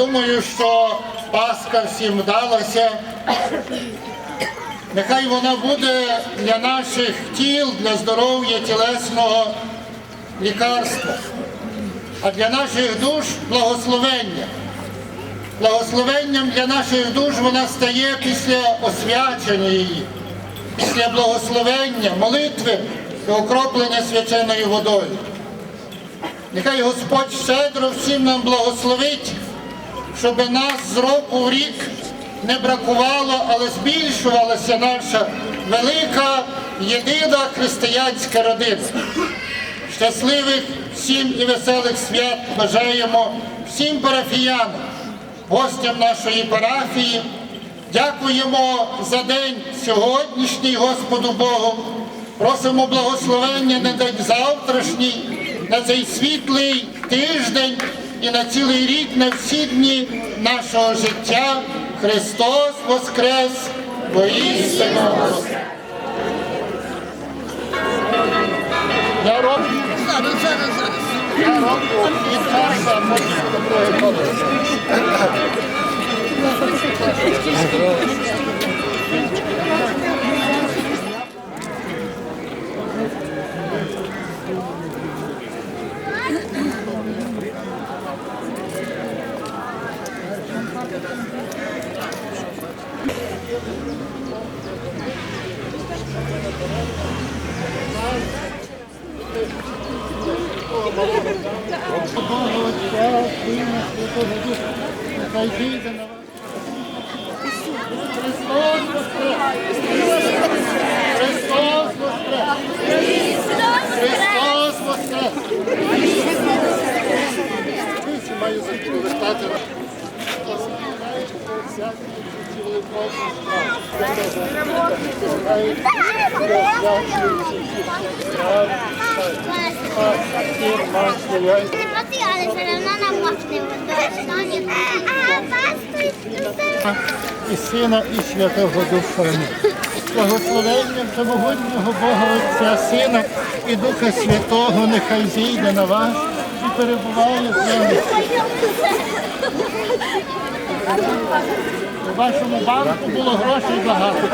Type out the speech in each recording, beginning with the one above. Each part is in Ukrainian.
думаю, що Пасха всім вдалася. Нехай вона буде для наших тіл, для здоров'я тілесного лікарства, а для наших душ благословення. Благословенням для наших душ вона стає після освячення її, після благословення, молитви і окроплення свяченою водою. Нехай Господь щедро всім нам благословить, щоб нас з року в рік не бракувало, але збільшувалася наша велика єдина християнська родина. Щасливих всім і веселих свят бажаємо всім парафіянам, гостям нашої парафії. Дякуємо за день сьогоднішній Господу Богу. Просимо благословення на день завтрашній, на цей світлий тиждень і на цілий рік, на всі дні нашого життя. Христос Воскрес! Воістину Воскрес! Я роблю. Я роблю від часу, а потім до другої колеса. Бога Отця, Сина, Святого Духа, нехай дійде на вас. Христос Воскрес! Христос Воскрес! Христос Воскрес! Христос Всі маю за повертати. І Сина, і Святого Духа. Благословенням всемогутнього Бога Отця, Сина і Духа Святого нехай зійде на вас і перебуває з вами. У вашому банку було грошей багато.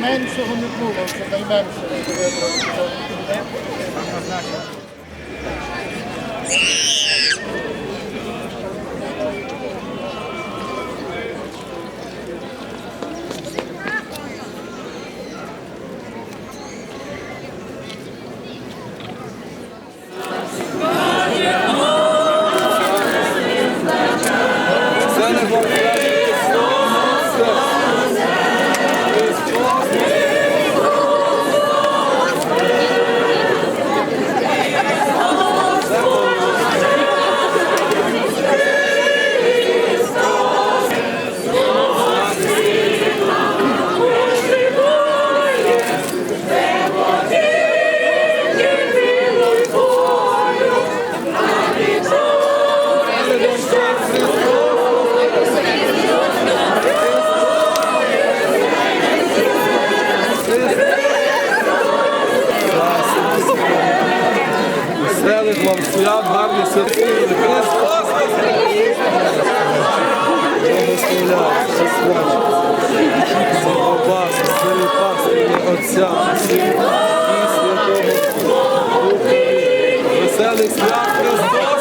Меншого не було, не вибрали. Веселих вам свят, гарні святів. Христос Сирі Пасхи, Отця, і Святого Христос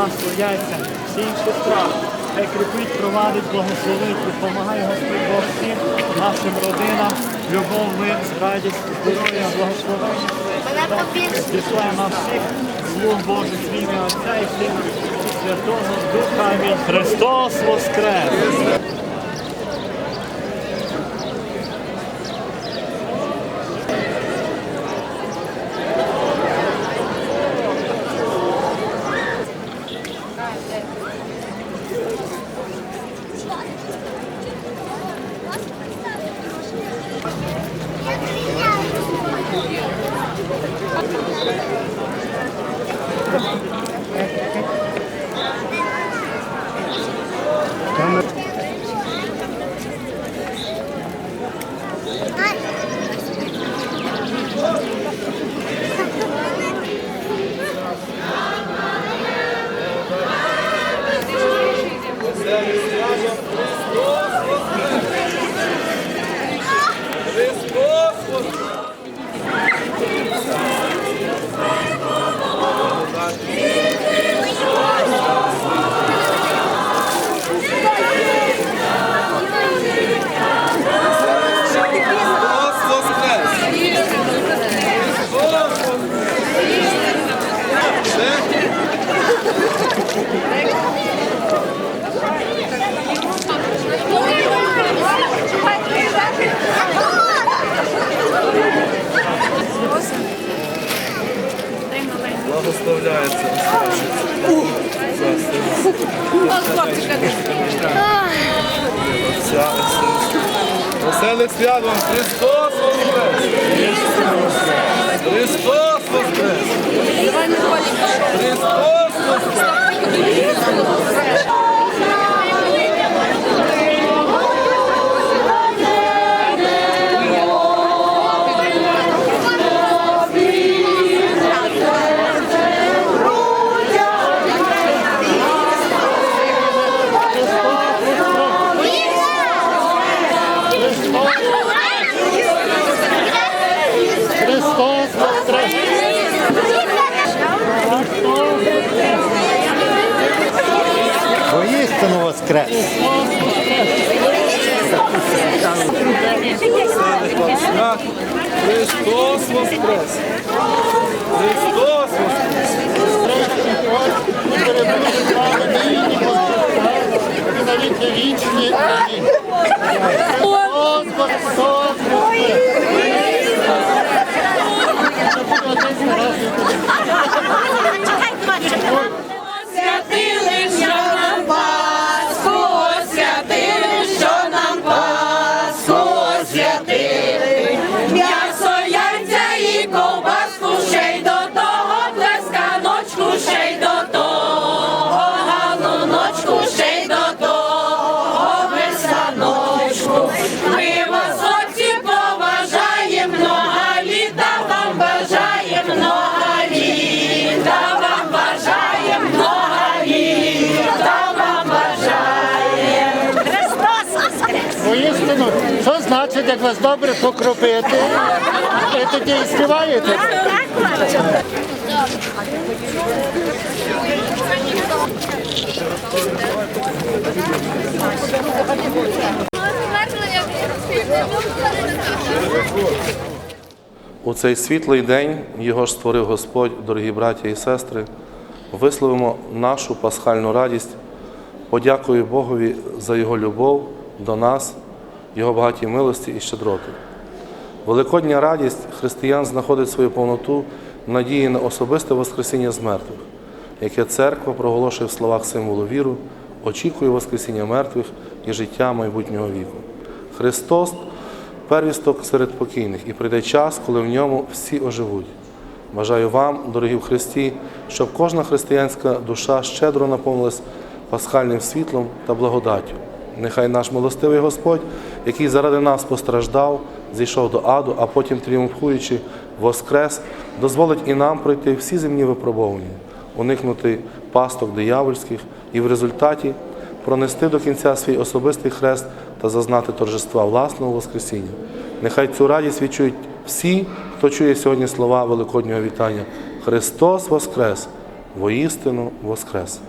масло, яйця, всі інші страви. Хай кріпить, провадить, благословить, допомагає Господь Бог всім нашим родинам, любов, мир, радість, здоров'я, благословення. Діслає нас всіх, слуг Божих в ім'я Отця і Сина Святого Духа. Амінь. Христос Воскрес! Благословляється. Веселих свят вам! Христос воскрес! Христос воскрес! Христос воскрес! Христос воскрес! Воістину воскрес! Веселих вам свят! Христос воскрес! 15, як вас добре покропити, ви тоді і співаєте. У цей світлий день його ж створив Господь, дорогі браття і сестри, висловимо нашу пасхальну радість, подякую Богові за його любов до нас. Його багаті милості і щедроти. Великодня радість християн знаходить свою повноту в надії на особисте Воскресіння з мертвих, яке церква проголошує в словах символу віру, очікує Воскресіння мертвих і життя майбутнього віку. Христос первісток серед покійних, і прийде час, коли в ньому всі оживуть. Бажаю вам, дорогі в Христі, щоб кожна християнська душа щедро наповнилась пасхальним світлом та благодаттю. Нехай наш милостивий Господь, який заради нас постраждав, зійшов до аду, а потім, тріумфуючи, воскрес, дозволить і нам пройти всі земні випробовування, уникнути пасток диявольських і в результаті пронести до кінця свій особистий хрест та зазнати торжества власного Воскресіння. Нехай цю радість відчують всі, хто чує сьогодні слова Великоднього вітання. Христос Воскрес! Воістину Воскрес!